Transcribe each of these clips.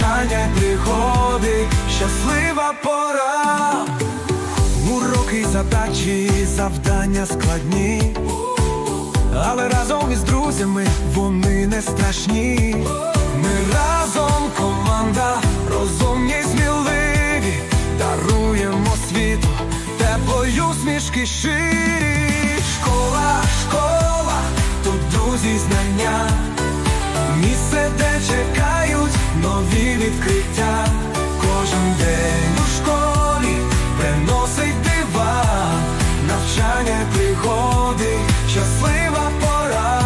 навчання й щаслива пора. Уроки, задачі, завдання складні. Але разом із друзями вони не страшні. Ми разом команда, розумні й сміливі, даруємо світу, теплою смішки щирі. Відкриття. Кожен день у школі приносить дива, навчання й пригоди, щаслива пора.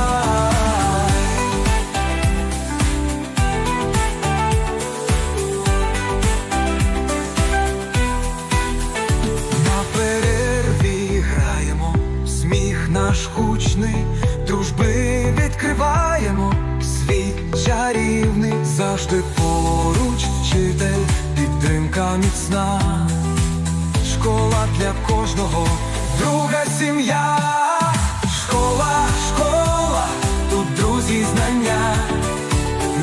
На перерві граємо, сміх наш гучний, дружби відкриваємо, чарівний, завжди підтримка міцна, школа для кожного, друга сім'я, школа, школа, тут друзі знання.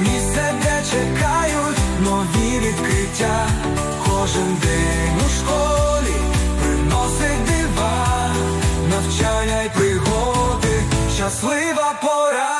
Місце, де чекають нові відкриття, кожен день у школі приносить дива, навчання й пригоди, щаслива пора.